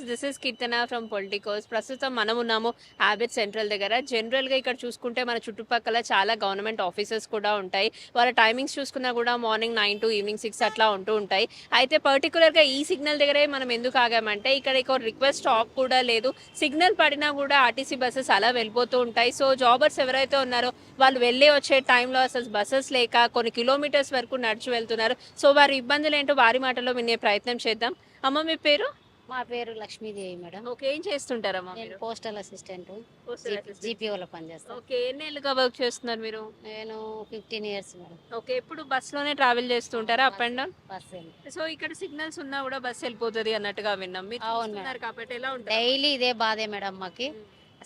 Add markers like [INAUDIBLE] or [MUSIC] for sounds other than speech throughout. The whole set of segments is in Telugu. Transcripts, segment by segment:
Viewers this is Keerthana from politicos ప్రస్తుతం మనం ఉన్నాము హ్యాబిట్ సెంట్రల్ దగ్గర. జనరల్గా ఇక్కడ చూసుకుంటే మన చుట్టుపక్కల చాలా గవర్నమెంట్ ఆఫీసెస్ కూడా ఉంటాయి. వాళ్ళ టైమింగ్స్ చూసుకున్నా కూడా morning nine to evening six అట్లా ఉంటూ ఉంటాయి. అయితే పర్టికులర్గా ఈ సిగ్నల్ దగ్గరే మనం ఎందుకు ఆగామంటే ఇక్కడ ఒక రిక్వెస్ట్ స్టాప్ కూడా లేదు. సిగ్నల్ పడినా కూడా ఆర్టీసీ బస్సెస్ అలా వెళ్ళిపోతూ ఉంటాయి. సో జాబర్స్ ఎవరైతే ఉన్నారో వాళ్ళు వెళ్ళి వచ్చే టైంలో అసలు బస్సెస్ లేక కొన్ని కిలోమీటర్స్ వరకు నడిచి వెళ్తున్నారు. సో వారి ఇబ్బందులు ఏంటో వారి మాటలో వినే ప్రయత్నం చేద్దాం. అమ్మ మీ పేరు? మా పేరు లక్ష్మీదేవి మేడం. ఓకే ఏం చేస్తుంటారమ్మా నేను మీరు? Postal assistant. Postal assistant. జీపీఓలో పనిచేస్తాను ఓకే ఎన్నేళ్ళుగా వర్క్ చేస్తున్నారు మీరు? నేను ఫిఫ్టీన్ ఇయర్స్ మేడం. ఓకే ఎప్పుడు బస్లోనే ట్రావెల్ చేస్తుంటారా up and down? Bus so ఇక్కడ సిగ్నల్స్ ఉన్నా కూడా బస్ వెళ్ళిపోతుంది అన్నట్టుగా విన్నాం. మీరు అవును చూస్తున్నారు కాబట్టి ఎలా ఉంటుంది? డైలీ ఇదే బాధే మేడం మాకి.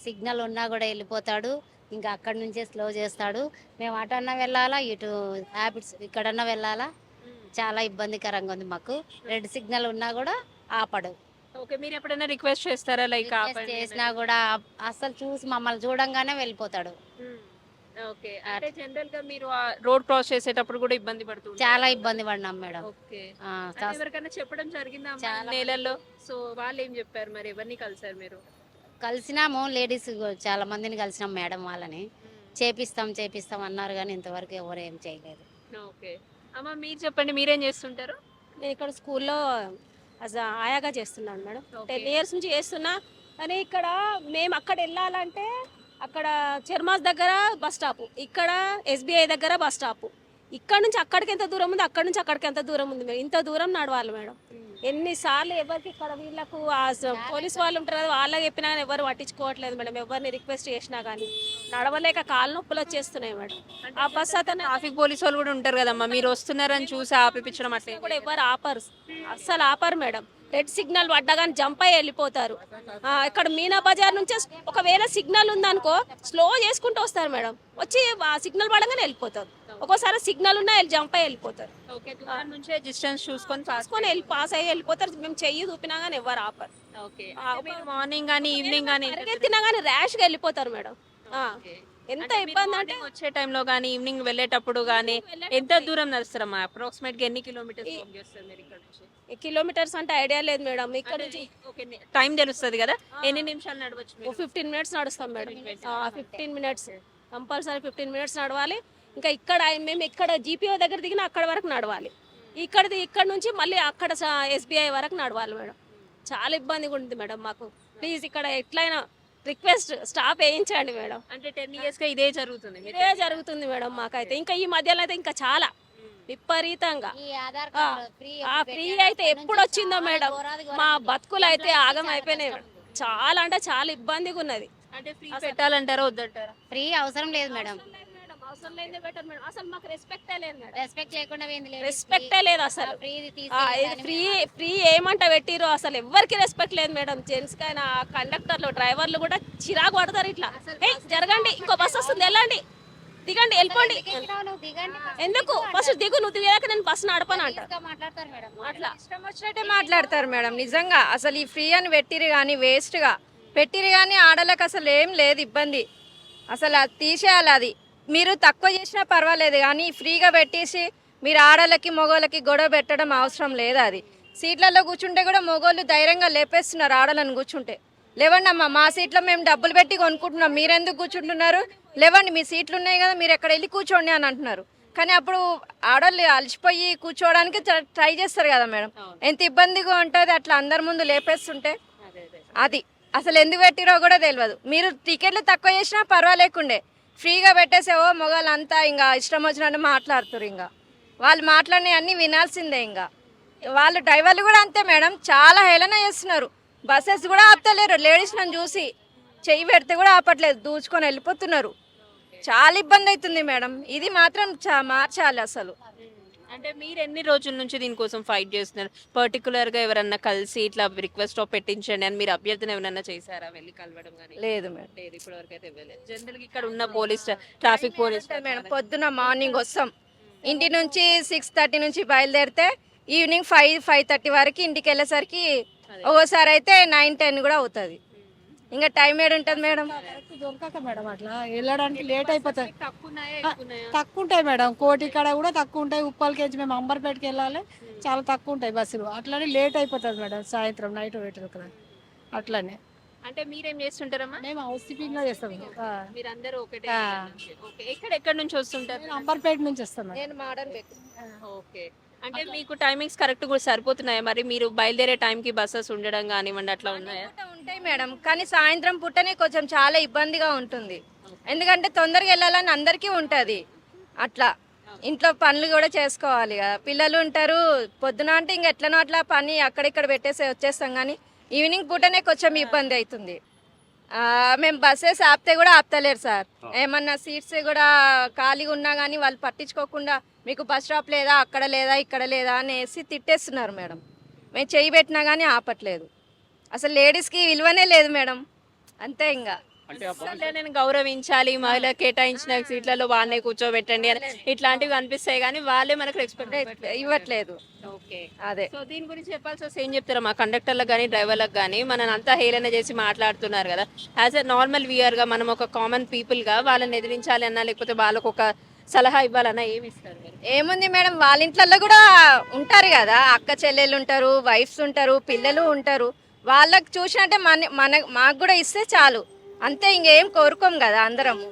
సిగ్నల్ ఉన్నా కూడా వెళ్ళిపోతాడు ఇంకా అక్కడి నుంచే స్లో చేస్తాడు. మేము అటు అన్నా వెళ్ళాలా ఇటు హ్యాబిట్స్ ఇక్కడన్నా వెళ్ళాలా? చాలా ఇబ్బందికరంగా ఉంది మాకు. రెడ్ సిగ్నల్ ఉన్నా కూడా ఆపడు. ఓకే మీరు ఎప్పుడైనా రిక్వెస్ట్ చేస్తారా? లైక్ Request చేసినా కూడా అసలు చూసి మమ్మల్ని చూడంగానే వెళ్ళిపోతాడు. ఓకే అంటే జనరల్గా మీరు రోడ్ క్రాస్ చేసేటప్పుడు కూడా ఇబ్బంది పడుతుంది చాలా ఇబ్బంది పడినాం మేడం. ఓకే. ఆ, అంటే చా- ఎవరికైనా చెప్పడం జరిగిందా అమ్మా చాలా. నేలల్లో? సో వాళ్ళు ఏం చెప్పారు మరి? ఎవరిని కలిసారు మీరు? కలిసినాము లేడీస్ చాలా మందిని కలిసినాం మేడం వాళ్ళని. చేపిస్తాం చేపిస్తాం అన్నారు కానీ ఇంతవరకు ఎవరు ఏం చేయలేదు. ఓకే. అమ్మ మీరు చెప్పండి మీరేం చేస్తుంటారు? నేను ఇక్కడ స్కూల్లో అసలు ఆయాగా చేస్తున్నాను మేడం. టెన్ ఇయర్స్ నుంచి చేస్తున్నా. కానీ ఇక్కడ మేము అక్కడ వెళ్ళాలంటే అక్కడ చర్మాస్ దగ్గర బస్ స్టాప్. ఇక్కడ ఎస్బీఐ దగ్గర బస్ స్టాప్. ఇక్కడ నుంచి అక్కడికి ఎంత దూరం ఉంది అక్కడ నుంచి అక్కడికి ఎంత దూరం ఉంది మేడం? ఇంత దూరం నడవాలి మేడం. ఎన్నిసార్లు ఎవరికి ఇక్కడ వీళ్ళకు పోలీస్ వాళ్ళు ఉంటారు కదా వాళ్ళకి చెప్పినా కానీ ఎవరు పట్టించుకోవట్లేదు మేడం. ఎవరిని రిక్వెస్ట్ చేసినా కానీ. నడవలేక కాళ్ళ నొప్పులు వచ్చేస్తున్నాయి మేడం. ఆ బస్ అతను ట్రాఫిక్ పోలీస్ వాళ్ళు కూడా ఉంటారు కదమ్మా. మీరు వస్తున్నారని చూసి ఆపిపించడం అట్లా కూడా ఎవరు ఆపరు. అస్సలు ఆపరు మేడం. రెడ్ సిగ్నల్ పడ్డగానే జంప్ అయ్యి వెళ్ళిపోతారు. ఇక్కడ మీనా బజార్ నుంచి ఒకవేళ సిగ్నల్ ఉందనుకో స్లో చేసుకుంటూ వస్తారు మేడం. వచ్చి ఆ సిగ్నల్ పడగానే వెళ్ళిపోతారు. ఒక్కోసారి సిగ్నల్ ఉన్నా వెళ్ళి జంప్ అయ్యి వెళ్ళిపోతారు. ఓకే దూరం నుంచే డిస్టెన్స్ చూసుకొని వెళ్ళి పాస్ అయ్యి వెళ్ళిపోతారు. మేము చెయ్యి చూపినా కానీ ఎవరు ఆపరు. ఓకే మార్నింగ్ కానీ ఈవినింగ్ కానీ పరిగెత్తినా కానీ ర్యాష్గా వెళ్ళిపోతారు మేడం. ఎంత ఇబ్బంది అంటే వచ్చే టైంలో కానీ ఈవినింగ్ వెళ్ళేటప్పుడు కానీ ఎంత దూరం నడుస్తారమ్మా అప్రాక్సిమేట్గా ఎన్ని కిలోమీటర్స్ కిలోమీటర్స్ అంటే ఐడియా లేదు మేడం. ఇక్కడ నుంచి టైం తెలుస్తుంది కదా? ఎన్ని నిమిషాలు నడవచ్చు? ఫిఫ్టీన్ మినిట్స్ నడుస్తాం madam. Fifteen minutes compulsory fifteen minutes నడవాలి. ఇంకా ఇక్కడ మేము ఇక్కడ జీపీఓ దగ్గర దిగిన అక్కడ వరకు నడవాలి. ఇక్కడ ఇక్కడ నుంచి మళ్ళీ అక్కడ ఎస్బీఐ వరకు నడవాలి మేడం. చాలా ఇబ్బందిగా ఉంది మేడం మాకు. ప్లీజ్ ఇక్కడ ఎట్లయినా రిక్వెస్ట్ స్టాప్ వేయించండి మేడం. అంటే టెన్ ఇయర్స్గా ఇదే జరుగుతుంది ఇదే జరుగుతుంది మేడం మాకైతే. ఇంకా ఈ మధ్యలో అయితే ఇంకా చాలా. విపరీతంగా. ఈ ఆధార్ ఆ, కార్డు ఫ్రీ ఆ ఫ్రీ అయితే ఎప్పుడు వచ్చిందో మేడం. మా బతుకులు అయితే ఆగం అయిపోయినాయి మేడం. చాలా అంటే చాలా ఇబ్బందిగా ఉన్నది. అంటే ఫ్రీ పెట్టాలంటారా వద్దంటారా? ఫ్రీ అవసరం లేదు మేడం. అవసరం లేదే బెటర్ మేడం. అసలు మాకు రెస్పెక్టే లేదు మేడం. రెస్పెక్ట్ లేకుండా పోయింది ladies కి. రెస్పెక్టే లేదు అసలు. ఫ్రీ ఫ్రీ ఫ్రీ ఏమంట పెట్టిరు అసలు ఎవరికి రెస్పెక్ట్ లేదు మేడం. జెంట్స్ కైనా కండక్టర్లు డ్రైవర్లు కూడా చిరాకు పడతారు ఇట్లా. జరగండి ఇంకో బస్ వస్తుంది వెళ్ళండి. దిగండి వెళ్ళిపోండి. ఎందుకు ఫస్ట్ దిగు నువ్వు దిగాక నేను బస్ నడపను అంట. అట్లా. ఇష్టం వచ్చినట్టే మాట్లాడతారు మేడం నిజంగా. అసలు ఈ ఫ్రీ అని పెట్టిరు కానీ వేస్ట్గా పెట్టిరు కానీ ఆడలకు అసలు ఏం లేదు ఇబ్బంది. అసలు అది తీసేయాలి అది. మీరు తక్కువ చేసినా పర్వాలేదు కానీ ఫ్రీగా పెట్టేసి మీరు ఆడలకి మగోళ్ళకి గొడవ పెట్టడం అవసరం లేదు అది. సీట్లలో కూర్చుంటే కూడా మగోళ్ళు ధైర్యంగా లేపేస్తున్నారు ఆడలను కూర్చుంటే. లేవండి అమ్మా మా సీట్లో మేము డబ్బులు పెట్టి కొనుక్కుంటున్నాం. మీరెందుకు కూర్చుంటున్నారు? లేవండి మీ సీట్లు ఉన్నాయి కదా మీరు ఎక్కడ వెళ్ళి కూర్చోండి అని అంటున్నారు. కానీ అప్పుడు ఆడవాళ్ళు అలసిపోయి కూర్చోవడానికి ట్ర- ట్రై చేస్తారు కదా మేడం. ఎంత ఇబ్బందిగా ఉంటుంది అట్లా అందరి ముందు లేపేస్తుంటే? అది అసలు ఎందుకు పెట్టిరో కూడా తెలియదు మీరు టికెట్లు తక్కువ చేసినా పర్వాలేకుండే. ఫ్రీగా పెట్టేసేవో మొగాళ్ళు అంతా ఇంకా ఇష్టం వచ్చినట్టు మాట్లాడుతున్నారు ఇంకా. వాళ్ళు మాట్లాడినవి అన్నీ వినాల్సిందే ఇంకా. వాళ్ళు డ్రైవర్లు కూడా అంతే మేడం చాలా హేళన చేస్తున్నారు. బస్సెస్ కూడా ఆపుతలేరు లేడీస్ నన్ను చూసి చెయ్యి పెడితే కూడా ఆపట్లేదు దూచుకొని వెళ్ళిపోతున్నారు. చాలా ఇబ్బంది అవుతుంది మేడం. ఇది మాత్రం చా- మార్చాలి అసలు. అంటే మీరు ఎన్ని రోజుల నుంచి దీనికోసం ఫైట్ చేస్తున్నారు? పర్టికులర్గా ఎవరన్నా కలిసి ఇట్లా రిక్వెస్ట్ పెట్టించండి అని మీరు అభ్యర్థన ఎవరన్నా చేశారా వెళ్ళి కలవడం కానీ? లేదు మేడం. లేదు ఇప్పటి వరకు అయితే ఇవ్వలేదు. జనరల్గా ఇక్కడ ఉన్న పోలీస్ ట్రాఫిక్ పోలీస్ మేడం పొద్దున మార్నింగ్ వస్తాం. ఇంటి నుంచి సిక్స్ థర్టీ నుంచి బయలుదేరితే ఈవినింగ్ ఫైవ్ ఫైవ్ థర్టీ వరకు ఇంటికి వెళ్ళేసరికి ఒక్కోసారి అయితే నైన్ టెన్ కూడా అవుతుంది. ఇంకా టైం ఏడు ఉంటుంది మేడం దొరకక మేడం అట్లా. వెళ్ళడానికి లేట్ అయిపోతుంది తక్కువ ఉంటాయి మేడం. కోటి కాడ కూడా తక్కువ ఉంటాయి ఉప్పలకి నుంచి మేము అంబర్పేటకి వెళ్ళాలి. చాలా తక్కువ ఉంటాయి బస్సులు. అట్లనే లేట్ అయిపోతుంది మేడం సాయంత్రం నైట్ పెట్టరు కదా అట్లనే. అంటే మీరేం చేస్తుంటారమ్మా? మేము హౌస్ కీపింగ్ చేస్తాం. ఆ. మీరందరూ ఒకటే ఎక్కడ ఎక్కడ నుంచి వస్తుంటారు? అంబర్పేట నుంచి వస్తాం నేను మోడర్న్ ఓకే. అంటే మీకు టైమింగ్స్ కరెక్ట్ కూడా సరిపోతున్నాయా? మరి మీరు బయలుదేరే టైంకి బస్సెస్ ఉండడం కానివ్వండి అట్లా ఉన్నాయా? ఉంటాయి మేడం. కానీ సాయంత్రం పూటనే కొంచెం చాలా ఇబ్బందిగా ఉంటుంది. ఎందుకంటే తొందరగా వెళ్ళాలని అందరికీ ఉంటుంది. అట్లా. ఇంట్లో పనులు కూడా చేసుకోవాలి కదా. పిల్లలు ఉంటారు. పొద్దున అంటే ఇంక ఎట్లనో అట్లా పని అక్కడిక్కడ పెట్టేసి వచ్చేస్తాం కానీ ఈవినింగ్ పూటనే కొంచెం ఇబ్బంది అవుతుంది. మేము బస్సెస్ ఆపితే కూడా ఆపుతలేరు సార్. ఏమన్నా సీట్స్ కూడా ఖాళీగా ఉన్నా కానీ వాళ్ళు పట్టించుకోకుండా మీకు బస్ స్టాప్ లేదా అక్కడ లేదా ఇక్కడ లేదా అనేసి తిట్టేస్తున్నారు మేడం. మేము చెయ్యి పెట్టినా కానీ ఆపట్లేదు. అసలు లేడీస్కి విలువనే లేదు మేడం. అంతే ఇంకా అంటే నేను గౌరవించాలి మహిళ కేటాయించిన సీట్లలో వాళ్ళనే కూర్చోబెట్టండి అని ఇట్లాంటివి అనిపిస్తాయి కానీ వాళ్ళే మనకు రెస్పెక్ట్ ఇవ్వట్లేదు. ఓకే. అదే. సో దీని గురించి చెప్పాల్సి వస్తే ఏం చెప్తారా మా కండక్టర్లకు కానీ డ్రైవర్లకు కానీ మనం అంతా హేళన చేసి మాట్లాడుతున్నారు కదా. యాజ్ ఎ నార్మల్గా మనం ఒక కామన్గా వాళ్ళని ఎదిరించాలి అన్నా లేకపోతే వాళ్ళకు ఒక సలహా ఇవ్వాలన్నా ఏమి ఇస్తారు ఏముంది మేడం వాళ్ళ ఇంట్లలో కూడా ఉంటారు కదా. అక్క చెల్లెళ్ళు ఉంటారు వైఫ్స్ ఉంటారు పిల్లలు ఉంటారు. వాళ్ళకి చూసినట్టే మన మన మాకు కూడా ఇస్తే చాలు. అంతే ఇంకేం కోరుకోం కదా అందరము.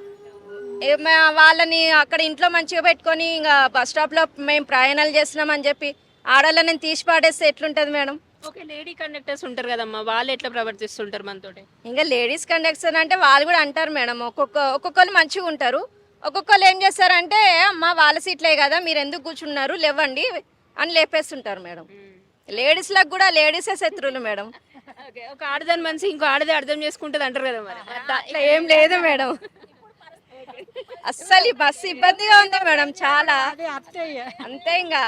వాళ్ళని అక్కడ ఇంట్లో మంచిగా పెట్టుకొని ఇంకా బస్ స్టాప్లో మేము ప్రయాణాలు చేస్తున్నామని చెప్పి ఆడవాళ్ళని తీసి పాడేస్తే ఎట్లుంటుంది మేడం? ఓకే లేడీ కండక్టర్స్ ఉంటారు కదమ్మా వాళ్ళు ఎట్లా ప్రవర్తిస్తుంటారు మనతోటి? ఇంకా లేడీస్ కండక్టర్ అంటే వాళ్ళు కూడా అంటారు మేడం ఒక్కొక్క ఒక్కొక్కరు మంచిగా ఉంటారు. ఒక్కొక్కరు ఏం చేస్తారంటే అమ్మ వాళ్ళ సీట్లే కదా మీరు ఎందుకు కూర్చున్నారు లేవండి అని లేపేస్తుంటారు మేడం. లేడీస్లకు కూడా లేడీసే శత్రువులు మేడం. ఓకే ఒక ఆడదాని మనిషి ఇంకో ఆడదే అర్థం చేసుకుంటది అంటారు కదా మరి. అట్లా ఏం లేదు మేడం. అస్సలు ఈ బస్సు ఇబ్బందిగా ఉంది మేడం చాలా. అంతే ఇంకా.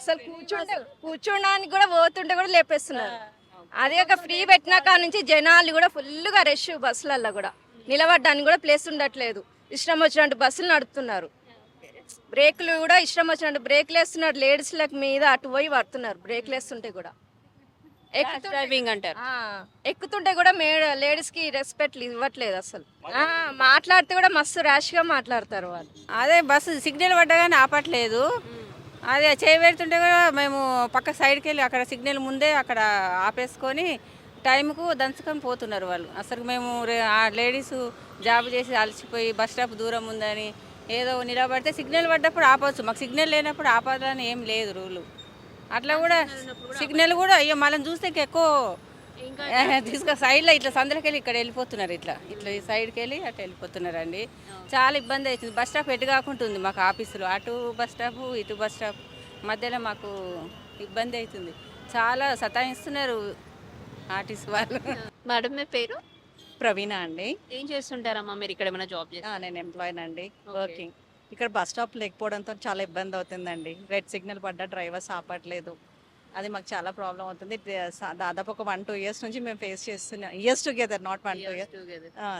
అసలు కూర్చుంటే కూర్చోడానికి కూడా పోతుంటే కూడా లేపేస్తున్నారు. అదే ఒక ఫ్రీ పెట్టిన కాడ నుంచి జనాలు కూడా ఫుల్గా రష్ బస్సులలో కూడా. నిలబడడానికి కూడా ప్లేస్ ఉండట్లేదు. ఇష్టం వచ్చినట్టు బస్సులు నడుపుతున్నారు. బ్రేకులు కూడా ఇష్టం వచ్చినట్టు బ్రేక్లు వేస్తున్నారు. లేడీస్లకు మీద అటు పోయి పడుతున్నారు. బ్రేక్లు వేస్తుంటే కూడా. డ్రైవింగ్ అంటారు. ఆ, ఎక్కుతుంటే కూడా మే లేడీస్కి రెస్పెక్ట్ ఇవ్వట్లేదు అసలు. ఆ, మాట్లాడితే కూడా మస్తు ర్యాష్గా మాట్లాడతారు వాళ్ళు. అదే బస్సు సిగ్నల్ పడ్డగానే ఆపట్లేదు. అదే చేయబెడుతుంటే కూడా మేము పక్క సైడ్కి వెళ్ళి అక్కడ సిగ్నల్ ముందే అక్కడ ఆపేసుకొని టైంకు దంచుకొని పోతున్నారు వాళ్ళు. అసలు మేము ఆ లేడీస్ జాబ్ చేసి అలసిపోయి బస్ స్టాప్ దూరం ఉందని ఏదో నిలబడితే సిగ్నల్ పడ్డప్పుడు ఆపవచ్చు మాకు సిగ్నల్ లేనప్పుడు ఆపాలని ఏం లేదు రూలు. అట్లా కూడా సిగ్నల్ కూడా అయ్యో మనం చూస్తే ఇంకా [LAUGHS] ఎక్కువ తీసుకు సైడ్లో ఇట్లా సందులోకి వెళ్ళి ఇక్కడ వెళ్ళిపోతున్నారు ఇట్లా. ఇట్లా ఈ సైడ్కి వెళ్ళి అట్లా వెళ్ళిపోతున్నారండి. చాలా ఇబ్బంది అవుతుంది బస్ స్టాప్ ఎటు కాకుంటుంది మాకు ఆఫీసులో. అటు బస్ స్టాప్ ఇటు బస్ స్టాప్. మధ్యలో మాకు ఇబ్బంది అవుతుంది చాలా సతాయిస్తున్నారు ఆర్టీసీ వాళ్ళు. మేడం మీ పేరు? ప్రవీణ అండి. ఏం చేస్తుంటారమ్మా మీరు ఇక్కడ ఏమైనా జాబ్ ఆ, చేస్తారు నేను ఎంప్లాయన్ అండి Okay. వర్కింగ్. ఇక్కడ బస్ స్టాప్ లేకపోవడంతో చాలా ఇబ్బంది అవుతుందండి. రెడ్ సిగ్నల్ పడ్డా డ్రైవర్స్ ఆపట్లేదు అది మాకు చాలా ప్రాబ్లం అవుతుంది. దాదాపు ఒక వన్ టూ ఇయర్స్ నుంచి మేము ఫేస్ చేస్తున్నాం years together not one two years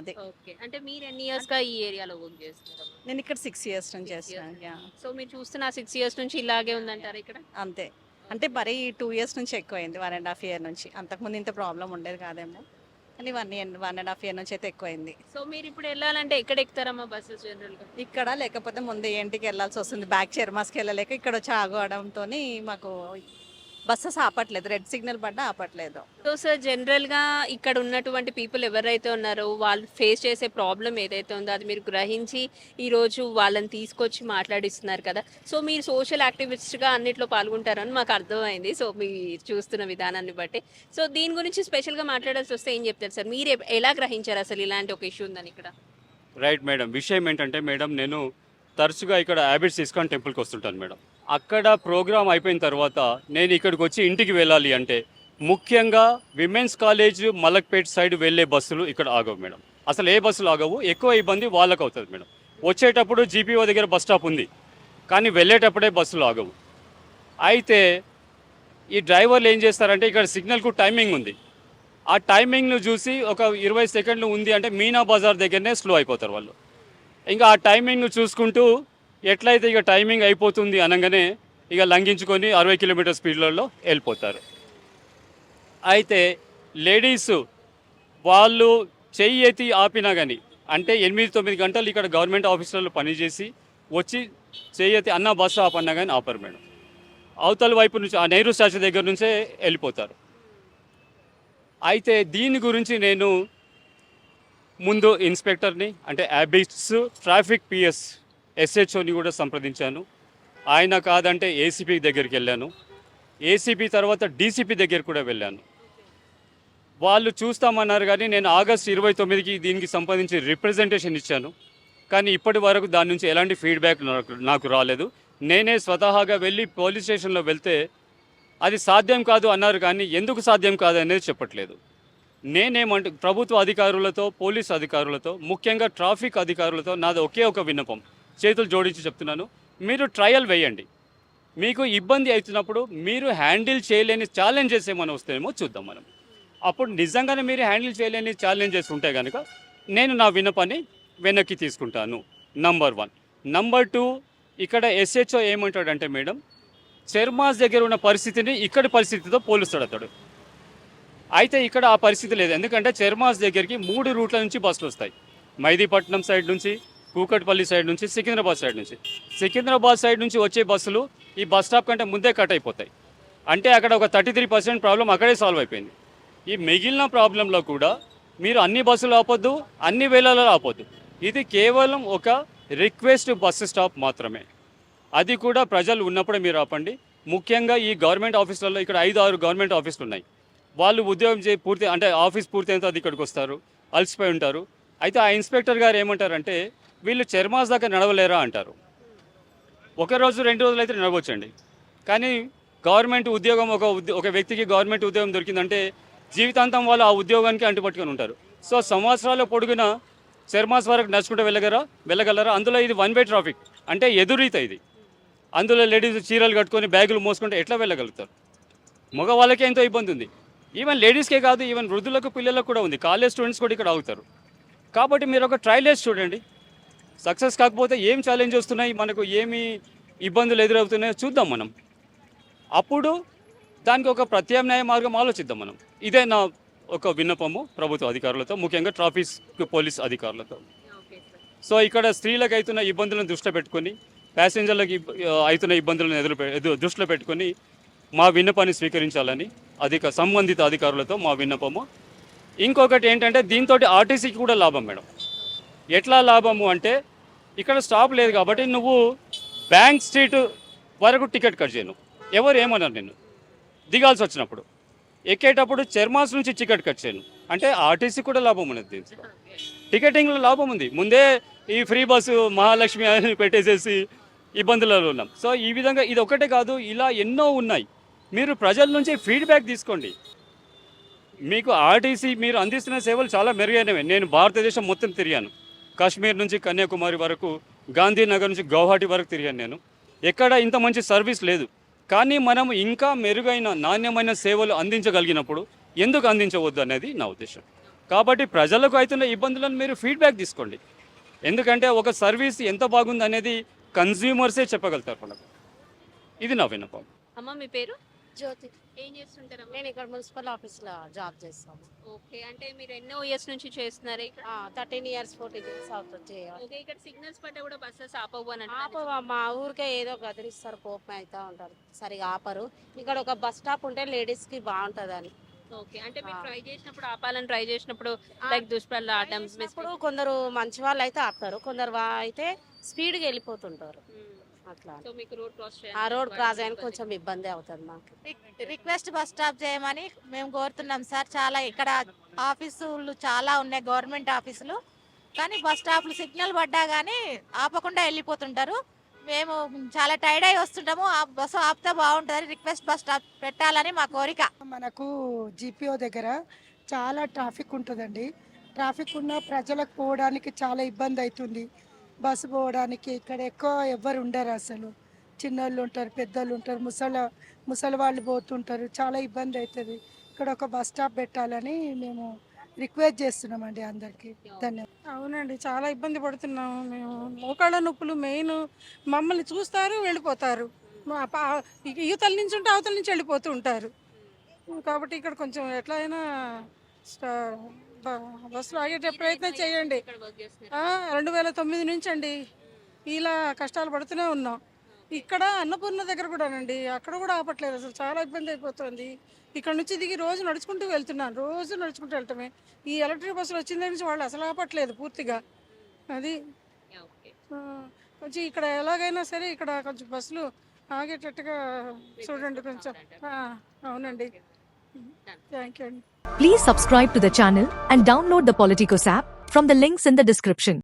అదే. ఓకే. అంటే మీరు ఎన్ని ఇయర్స్గా ఈ ఏరియాలో వర్క్ చేస్తున్నారు? నేను ఇక్కడ సిక్స్ ఇయర్స్ నుంచి. చేస్తున్నాను. సో మీరు చూస్తున్న సిక్స్ ఇయర్స్ నుంచి ఇలాగే ఉందంటారు ఇక్కడ? అంతే. అంటే మరీ టూ ఇయర్స్ నుంచి ఎక్కువైంది వన్ అండ్ హాఫ్ ఇయర్ నుంచి. అంతకుముందు ఇంత ప్రాబ్లం ఉండేది కాదేమో. కానీ one year one and half year నుంచి అయితే ఎక్కువైంది. సో మీరు ఇప్పుడు వెళ్ళాలంటే ఎక్కడ ఎక్కుతారమ్మా బస్సెస్ జనరల్గా ఇక్కడ లేకపోతే ముందు ఏంటికి వెళ్ళాల్సి వస్తుంది బ్యాక్ చర్మాస్కి వెళ్ళలేక ఇక్కడ వచ్చి ఆగడంతో మాకు బస్సెస్ ఆపట్లేదు రెడ్ సిగ్నల్ పడ్డా ఆపట్లేదు. సో సార్ జనరల్గా ఇక్కడ ఉన్నటువంటి పీపుల్ ఎవరైతే ఉన్నారో వాళ్ళు ఫేస్ చేసే ప్రాబ్లం ఏదైతే ఉందో అది మీరు గ్రహించి ఈ రోజు వాళ్ళని తీసుకొచ్చి మాట్లాడిస్తున్నారు కదా. సో మీరు సోషల్ యాక్టివిస్ట్గా అన్నిట్లో పాల్గొంటారని మాకు అర్థమైంది. సో మీరు చూస్తున్న విధానాన్ని బట్టి. సో దీని గురించి స్పెషల్గా మాట్లాడాల్సి వస్తే ఏం చెప్తారు సార్ మీరు ఎలా గ్రహించారు అసలు ఇలాంటి ఒక ఇష్యూ ఉందని ఇక్కడ? రైట్ మేడం విషయం ఏంటంటే మేడం నేను తరచుగా ఇక్కడ హ్యాబిట్స్ ఇస్కాన్ టెంపుల్కి వస్తుంటాను మేడం అక్కడ ప్రోగ్రాం అయిపోయిన తర్వాత నేను ఇక్కడికి వచ్చి ఇంటికి వెళ్ళాలి అంటే ముఖ్యంగా విమెన్స్ కాలేజ్ మలక్పేట్ సైడ్ వెళ్ళే బస్సులు ఇక్కడ ఆగవు మేడం. అసలు ఏ బస్సులు ఆగవు ఎక్కువ ఇబ్బంది వాళ్ళకు అవుతుంది మేడం. వచ్చేటప్పుడు జీపీఓ దగ్గర బస్ స్టాప్ ఉంది కానీ వెళ్ళేటప్పుడే బస్సులు ఆగవు. అయితే ఈ డ్రైవర్లు ఏం చేస్తారంటే ఇక్కడ సిగ్నల్కు టైమింగ్ ఉంది. ఆ టైమింగ్ను చూసి ఒక ఇరవై సెకండ్లు ఉంది అంటే మీనా బజార్ దగ్గరనే స్లో అయిపోతారు వాళ్ళు. ఇంకా ఆ టైమింగ్ను చూసుకుంటూ ఎట్లయితే ఇక టైమింగ్ అయిపోతుంది అనగానే ఇక లంఘించుకొని అరవై కిలోమీటర్ స్పీడ్లలో వెళ్ళిపోతారు. అయితే లేడీస్ వాళ్ళు చెయ్యి ఎత్తి ఆపినా కానీ అంటే ఎనిమిది తొమ్మిది గంటలు ఇక్కడ గవర్నమెంట్ ఆఫీసులలో పనిచేసి వచ్చి చెయ్యి ఎత్తి అన్న బస్సు ఆపన్నా కానీ ఆపరు మేడం. అవతల వైపు నుంచి ఆ నెహ్రూ స్టాచ్యూ దగ్గర నుంచే వెళ్ళిపోతారు. అయితే దీని గురించి నేను ముందు ఇన్స్పెక్టర్ని అంటే యాబిట్స్ ట్రాఫిక్ పిఎస్ ఎస్హెచ్ఓని కూడా సంప్రదించాను. ఆయన కాదంటే ఏసీపీ దగ్గరికి వెళ్ళాను. ఏసీపీ తర్వాత డీసీపీ దగ్గర కూడా వెళ్ళాను. వాళ్ళు చూస్తామన్నారు కానీ నేను ఆగస్ట్ ఇరవై తొమ్మిదికి దీనికి సంబంధించి రిప్రజెంటేషన్ ఇచ్చాను. కానీ ఇప్పటి వరకు దాని నుంచి ఎలాంటి ఫీడ్బ్యాక్ నాకు నాకు రాలేదు. నేనే స్వతహాగా వెళ్ళి పోలీస్ స్టేషన్లో వెళ్తే అది సాధ్యం కాదు అన్నారు కానీ ఎందుకు సాధ్యం కాదు అనేది చెప్పట్లేదు. నేనేమంటే ప్రభుత్వ అధికారులతో పోలీస్ అధికారులతో ముఖ్యంగా ట్రాఫిక్ అధికారులతో నాది ఒకే ఒక విన్నపం. చేతులు జోడించి చెప్తున్నాను. మీరు ట్రయల్ వేయండి. మీకు ఇబ్బంది అవుతున్నప్పుడు మీరు హ్యాండిల్ చేయలేని ఛాలెంజెస్ ఏమైనా వస్తేమో చూద్దాం మనం. అప్పుడు నిజంగానే మీరు హ్యాండిల్ చేయలేని ఛాలెంజెస్ ఉంటే కనుక నేను నా విన్నపాన్ని వెనక్కి తీసుకుంటాను. నంబర్ వన్ నంబర్ టూ ఇక్కడ ఎస్హెచ్ఓ ఏమంటాడంటే మేడం చర్మాస్ దగ్గర ఉన్న పరిస్థితిని ఇక్కడి పరిస్థితితో పోలుస్తాడు అతడు. అయితే ఇక్కడ ఆ పరిస్థితి లేదు. ఎందుకంటే చర్మాస్ దగ్గరికి మూడు రూట్ల నుంచి బస్సులు వస్తాయి. మైదీపట్నం సైడ్ నుంచి కూకట్పల్లి సైడ్ నుంచి సికింద్రాబాద్ సైడ్ నుంచి. సికింద్రాబాద్ సైడ్ నుంచి వచ్చే బస్సులు ఈ బస్ స్టాప్ కంటే ముందే కట్ అయిపోతాయి. అంటే అక్కడ ఒక థర్టీ త్రీ పర్సెంట్ ప్రాబ్లం అక్కడే సాల్వ్ అయిపోయింది. ఈ మిగిలిన ప్రాబ్లంలో కూడా మీరు అన్ని బస్సులు ఆపొద్దు అన్ని వేళల్లో ఆపొద్దు. ఇది కేవలం ఒక రిక్వెస్ట్ బస్సు స్టాప్ మాత్రమే. అది కూడా ప్రజలు ఉన్నప్పుడే మీరు ఆపండి. ముఖ్యంగా ఈ గవర్నమెంట్ ఆఫీసులలో ఇక్కడ ఐదు ఆరు గవర్నమెంట్ ఆఫీసులు ఉన్నాయి. వాళ్ళు ఉద్యోగం చే పూర్తి అంటే ఆఫీస్ పూర్తి అయిన తర్వాత ఇక్కడికి వస్తారు అలసిపోయి ఉంటారు. అయితే ఆ ఇన్స్పెక్టర్ గారు ఏమంటారంటే వీళ్ళు చర్మాస్ దాకా నడవలేరా అంటారు. ఒక రోజు రెండు రోజులు అయితే నడవచ్చండి. కానీ గవర్నమెంట్ ఉద్యోగం ఒక ఉద్యో- ఒక వ్యక్తికి గవర్నమెంట్ ఉద్యోగం దొరికిందంటే జీవితాంతం వాళ్ళు ఆ ఉద్యోగానికి అంటుపట్టుకొని ఉంటారు. సో సంవత్సరాల పొడుగున చర్మాస్ వరకు నడుచుకుంటూ వెళ్ళగలరా వెళ్ళగలరా? అందులో ఇది వన్ వే ట్రాఫిక్. అంటే ఎదురీత ఇది. అందులో లేడీస్ చీరలు కట్టుకొని బ్యాగులు మోసుకుంటే ఎట్లా వెళ్ళగలుగుతారు? మగవాళ్ళకే ఎంతో ఇబ్బంది ఉంది. ఈవెన్ లేడీస్కే కాదు ఈవెన్ వృద్ధులకు పిల్లలకు కూడా ఉంది. కాలేజ్ స్టూడెంట్స్ కూడా ఇక్కడ అవుతారు కాబట్టి మీరు ఒక ట్రయల్ వేసి చూడండి. సక్సెస్ కాకపోతే ఏం ఛాలెంజ్ వస్తున్నాయి? మనకు ఏమి ఇబ్బందులు ఎదురవుతున్నాయో చూద్దాం మనం. అప్పుడు దానికి ఒక ప్రత్యామ్నాయ మార్గం ఆలోచిద్దాం మనం. ఇదే నా ఒక విన్నపము ప్రభుత్వ అధికారులతో ముఖ్యంగా ట్రాఫిక్ పోలీస్ అధికారులతో. సో ఇక్కడ స్త్రీలకు అవుతున్న ఇబ్బందులను దృష్టిలో పెట్టుకొని ప్యాసింజర్లకు అవుతున్న ఇబ్బందులను ఎదురు ఎదు- దృష్టిలో పెట్టుకొని మా విన్నపాన్ని స్వీకరించాలని అధిక సంబంధిత అధికారులతో మా విన్నపము. ఇంకొకటి ఏంటంటే దీంతో ఆర్టీసీకి కూడా లాభం మేడం. ఎట్లా లాభము అంటే ఇక్కడ స్టాప్ లేదు కాబట్టి నువ్వు బ్యాంక్ స్ట్రీట్ వరకు టికెట్ కట్ చేయను. ఎవరు ఏమన్నారు నిన్ను. దిగాల్సి వచ్చినప్పుడు. ఎక్కేటప్పుడు చర్మాస్ నుంచి టికెట్ కట్ చేయను. అంటే ఆర్టీసీ కూడా లాభం ఉన్నది దీంట్లో. టికెటింగ్లో లాభం ఉంది. ముందే ఈ ఫ్రీ బస్సు మహాలక్ష్మి అని పెట్టేసేసి ఇబ్బందులలో ఉన్నాం. సో ఈ విధంగా ఇది ఒకటే కాదు ఇలా ఎన్నో ఉన్నాయి. మీరు ప్రజల నుంచి ఫీడ్బ్యాక్ తీసుకోండి. మీకు ఆర్టీసీ మీరు అందిస్తున్న సేవలు చాలా మెరుగైనవి. నేను భారతదేశం మొత్తం తిరిగాను. కాశ్మీర్ నుంచి కన్యాకుమారి వరకు గాంధీనగర్ నుంచి గౌహాటి వరకు తిరిగాను నేను. ఎక్కడ ఇంత మంచి సర్వీస్ లేదు. కానీ మనం ఇంకా మెరుగైన నాణ్యమైన సేవలు అందించగలిగినప్పుడు ఎందుకు అందించవద్దు అనేది నా ఉద్దేశం. కాబట్టి ప్రజలకు అవుతున్న ఇబ్బందులను మీరు ఫీడ్బ్యాక్ తీసుకోండి. ఎందుకంటే ఒక సర్వీస్ ఎంత బాగుంది అనేది కన్జ్యూమర్సే చెప్పగలుగుతారు మనకు. ఇది నా విన్నపం. అమ్మ మీ పేరు? జ్యోతి. ఏం చేస్తుంటారమ్మా నేను ఇక్కడ మున్సిపల్ ఆఫీస్లో జాబ్ చేస్తాము ఓకే. అంటే మీరు ఎన్నో ఇయర్స్ నుంచి చేస్తున్నారా ఇక్కడ? థర్టీన్ ఇయర్స్ ఫోర్టీన్ ఇయర్స్ అవుతుంది చేయాలి. ఓకే. ఇక్కడ సిగ్నల్స్ పట్ట కూడా బస్సెస్ ఆపవు అని ఆప అంటున్నారు. మా ఊరికే ఏదో గదిలిస్తారు కోపం అవుతా ఉంటారు. సరిగా ఆపరు. ఇక్కడ ఒక బస్ స్టాప్ ఉంటే లేడీస్కి బాగుంటది అని ఓకే. అంటే మీరు. ట్రై చేసినప్పుడు ఆపాలని ట్రై చేసినప్పుడు లైక్ ఆడడం ఇప్పుడు కొందరు మంచి వాళ్ళు అయితే ఆపుతారు. కొందరు వా- అయితే స్పీడ్గా వెళ్ళిపోతుంటారు. అట్లా. సో మీకు రోడ్ క్రాస్ ఆ రోడ్ క్రాస్ అయిన కొంచెం ఇబ్బంది అవుతుంది మాకు. రిక్వెస్ట్ బస్ స్టాప్ చేయమని మేము కోరుతున్నాం సార్. చాలా ఇక్కడ ఆఫీసులు చాలా ఉన్నాయి గవర్నమెంట్ ఆఫీసులు. కానీ బస్ స్టాప్లు సిగ్నల్ పడ్డా కానీ ఆపకుండా వెళ్ళిపోతుంటారు. మేము చాలా టైర్డ్ అయి వస్తుంటాము. ఆ బస్సు ఆపితే బాగుంటుంది రిక్వెస్ట్ బస్ స్టాప్ పెట్టాలని మా కోరిక. మనకు జిపిఓ దగ్గర చాలా ట్రాఫిక్ ఉంటుందండి. ట్రాఫిక్ ఉన్న ప్రజలకు పోవడానికి చాలా ఇబ్బంది అవుతుంది. బస్సు పోవడానికి ఇక్కడ ఎక్కువ ఎవ్వరు ఉండరు అసలు. చిన్నోళ్ళు ఉంటారు పెద్దోళ్ళు ఉంటారు ముసల ముసలి వాళ్ళు పోతుంటారు. చాలా ఇబ్బంది అవుతుంది. ఇక్కడ ఒక బస్ స్టాప్ పెట్టాలని మేము రిక్వెస్ట్ చేస్తున్నామండి అందరికీ. ధన్యవాదాలు. అవునండి చాలా ఇబ్బంది పడుతున్నాము మేము. మోకాళ్ళ నొప్పులు మెయిన్. మమ్మల్ని చూస్తారు వెళ్ళిపోతారు. యువతల నుంచి ఉంటే అవతల నుంచి వెళ్ళిపోతూ ఉంటారు. కాబట్టి ఇక్కడ కొంచెం ఎట్లా అయినా స్టా- బస్సులు ఆగేట ప్రయత్నం చేయండి. రెండు వేల తొమ్మిది నుంచి అండి. ఇలా కష్టాలు పడుతూనే ఉన్నాం. ఇక్కడ అన్నపూర్ణ దగ్గర కూడానండి. అక్కడ కూడా ఆపట్లేదు అసలు. చాలా ఇబ్బంది అయిపోతుంది. ఇక్కడ నుంచి దిగి రోజు నడుచుకుంటూ వెళ్తున్నాను. రోజు నడుచుకుంటూ వెళ్తామే ఈ ఎలక్ట్రిక్ బస్సులు వచ్చిన దగ్గర నుంచి వాళ్ళు అసలు ఆపట్లేదు పూర్తిగా. అది కొంచెం ఇక్కడ ఎలాగైనా సరే ఇక్కడ కొంచెం బస్సులు ఆగేటట్టుగా చూడండి కొంచెం. ఆ, అవునండి. థ్యాంక్ యూ అండి. Please subscribe to the channel and download the Politicos app from the links in the description.